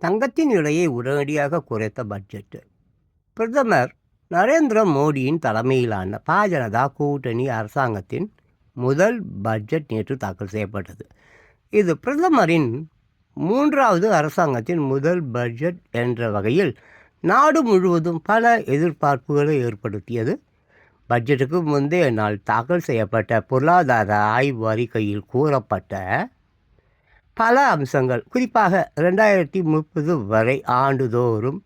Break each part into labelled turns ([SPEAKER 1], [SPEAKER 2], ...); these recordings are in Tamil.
[SPEAKER 1] தங்கத்தின் விலையை உடனடியாக குறைத்த பட்ஜெட் பிரதமர் நரேந்திர மோடியின் தலைமையிலான பாஜனதா கூட்டணி அரசாங்கத்தின் முதல் பட்ஜெட் நேற்று தாக்கல் செய்யப்பட்டது. இது பிரதமரின் மூன்றாவது அரசாங்கத்தின் முதல் பட்ஜெட் என்ற வகையில் நாடு முழுவதும் பல எதிர்பார்ப்புகளை ஏற்படுத்தியது. பட்ஜெட்டுக்கு முந்தைய நாள் தாக்கல் செய்யப்பட்ட பொருளாதார ஆய்வு அறிக்கையில் கூறப்பட்ட பல அம்சங்கள். குறிப்பாக ரெண்டாயிரத்தி முப்பது வரை ஆண்டுதோறும்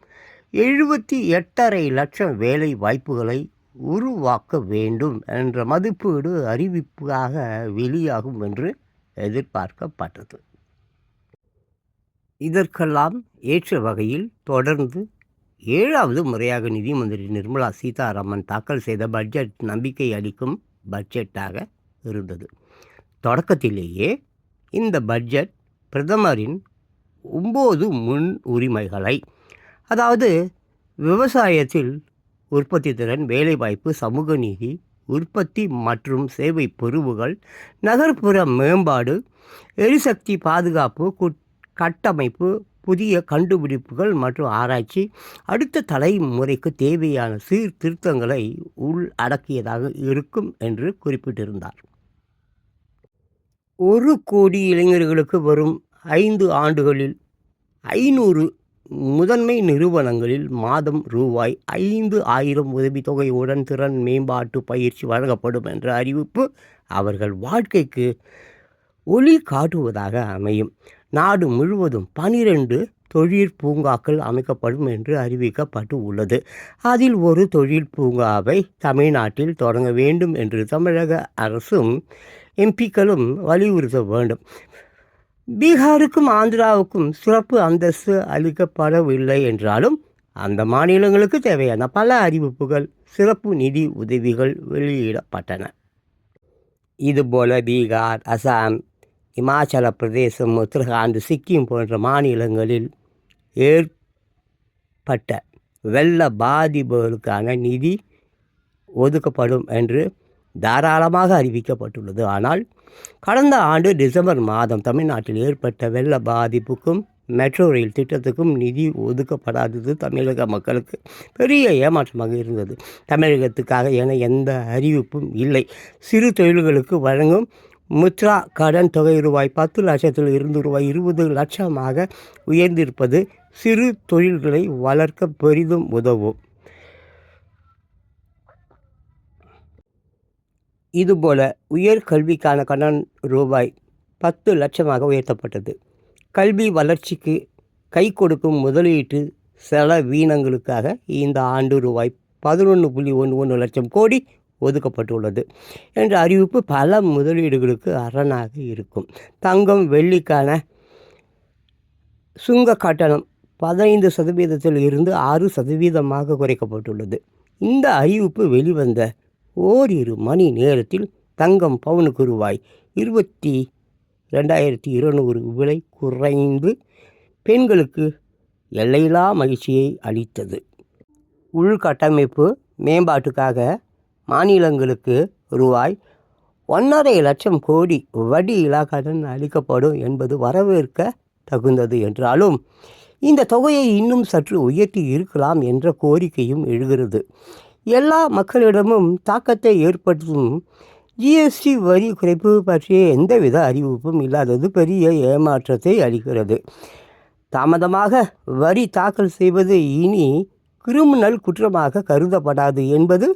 [SPEAKER 1] எழுபத்தி எட்டரை லட்சம் வேலை வாய்ப்புகளை உருவாக்க வேண்டும் என்ற மதிப்பீடு அறிவிப்பாக வெளியாகும் என்று எதிர்பார்க்கப்பட்டது. இதற்கெல்லாம் ஏற்ற வகையில் தொடர்ந்து ஏழாவது முறையாக நிதி மந்திரி நிர்மலா சீதாராமன் தாக்கல் செய்த பட்ஜெட் நம்பிக்கை அளிக்கும் பட்ஜெட்டாக இருந்தது. தொடக்கத்திலேயே இந்த பட்ஜெட் பிரதமரின் ஒம்பது முன் உரிமைகளை அதாவது விவசாயத்தில் உற்பத்தி திறன் வேலைவாய்ப்பு சமூக நீதி உற்பத்தி மற்றும் சேவை பொறுவுகள் நகர்ப்புற மேம்பாடு எரிசக்தி பாதுகாப்பு குட்- கட்டமைப்பு புதிய கண்டுபிடிப்புகள் மற்றும் ஆராய்ச்சி அடுத்த தலைமுறைக்கு தேவையான சீர்திருத்தங்களை உள்ளடக்கியதாக இருக்கும் என்று குறிப்பிட்டிருந்தார். ஒரு கோடி இளைஞர்களுக்கு வரும் ஐந்து ஆண்டுகளில் ஐநூறு முதன்மை நிறுவனங்களில் மாதம் ரூபாய் ஐந்து ஆயிரம் உதவித்தொகையுடன் திறன் மேம்பாட்டு பயிற்சி வழங்கப்படும் என்ற அறிவிப்பு அவர்கள் வாழ்க்கைக்கு ஒளி காட்டுவதாக அமையும். நாடு முழுவதும் பனிரெண்டு தொழில் பூங்காக்கள் அமைக்கப்படும் என்று அறிவிக்கப்பட்டு உள்ளது. அதில் ஒரு தொழில் பூங்காவை தமிழ்நாட்டில் தொடங்க வேண்டும் என்று தமிழக அரசும் எம்பிக்களும் வலியுறுத்த வேண்டும். பீகாருக்கும் ஆந்திராவுக்கும் சிறப்பு அந்தஸ்து அளிக்கப்படவில்லை என்றாலும் அந்த மாநிலங்களுக்கு தேவையான பல அறிவிப்புகள் சிறப்பு நிதி உதவிகள் வெளியிடப்பட்டன. இதுபோல பீகார் அசாம் இமாச்சல பிரதேசம் உத்தரகாண்ட் சிக்கிம் போன்ற மாநிலங்களில் ஏற்பட்ட வெள்ள பாதிப்புகளுக்கான நிதி ஒதுக்கப்படும் என்று தாராளமாக அறிவிக்கப்பட்டுள்ளது. ஆனால் கடந்த ஆண்டு டிசம்பர் மாதம் தமிழ்நாட்டில் ஏற்பட்ட வெள்ள பாதிப்புக்கும் மெட்ரோ ரயில் திட்டத்துக்கும் நிதி ஒதுக்கப்படாதது தமிழக மக்களுக்கு பெரிய ஏமாற்றமாக இருந்தது. தமிழகத்துக்காக என எந்த அறிவிப்பும் இல்லை. சிறு தொழில்களுக்கு வழங்கும் முத்ரா கடன் தொகை ரூபாய் பத்து லட்சத்தில் இருந்து ரூபாய் இருபது லட்சமாக உயர்ந்திருப்பது சிறு தொழில்களை வளர்க்க பெரிதும் உதவும். இதுபோல உயர்கல்விக்கான கடன் ரூபாய் பத்து லட்சமாக உயர்த்தப்பட்டது. கல்வி வளர்ச்சிக்கு கை கொடுக்கும் முதலீட்டு செலவீனங்களுக்காக இந்த ஆண்டு ரூபாய் பதினொன்று புள்ளி ஒன்று ஒன்று லட்சம் கோடி ஒதுக்கப்பட்டுள்ளது என்ற அறிவிப்பு பல முதலீடுகளுக்கு அரணாக இருக்கும். தங்கம் வெள்ளிக்கான சுங்க கட்டணம் பதினைந்து சதவீதத்தில் இருந்து ஆறு சதவீதமாக குறைக்கப்பட்டுள்ளது. இந்த அறிவிப்பு வெளிவந்த ஓரிரு மணி நேரத்தில் தங்கம் பவுனுக்கு ரூபாய் இருபத்தி ரெண்டாயிரத்தி இருநூறு விலை குறைந்து பெண்களுக்கு எல்லையில்லா மகிழ்ச்சியை அளித்தது. உள்கட்டமைப்பு மேம்பாட்டுக்காக மாநிலங்களுக்கு ரூபாய் ஒன்றரை லட்சம் கோடி வடி கடன் அளிக்கப்படும் என்பது வரவேற்க தகுந்தது என்றாலும் இந்த தொகையை இன்னும் சற்று உயர்த்தி இருக்கலாம் என்ற கோரிக்கையும் எழுகிறது. எல்லா மக்களிடமும் தாக்கத்தை ஏற்படுத்தும் ஜிஎஸ்டி வரி குறைப்பு பற்றிய எந்தவித அறிவிப்பும் இல்லாதது பெரிய ஏமாற்றத்தை அளிக்கிறது. தாமதமாக வரி தாக்கல் செய்வது இனி கிரிமினல் குற்றமாக கருதப்படாது என்பது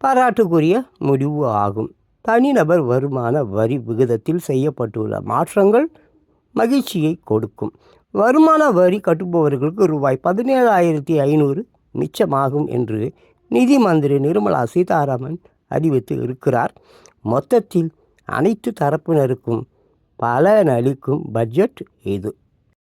[SPEAKER 1] பாராட்டுக்குரிய முடிவு ஆகும். தனிநபர் வருமான வரி விகிதத்தில் செய்யப்பட்டுள்ள மாற்றங்கள் மகிழ்ச்சியை கொடுக்கும். வருமான வரி கட்டுபவர்களுக்கு ரூபாய் பதினேழாயிரத்தி ஐநூறு மிச்சமாகும் என்று நிதி மந்திரி நிர்மலா சீதாராமன் அறிவித்து இருக்கிறார். மொத்தத்தில் அனைத்து தரப்பினருக்கும் பலனளிக்கும் பட்ஜெட் இது.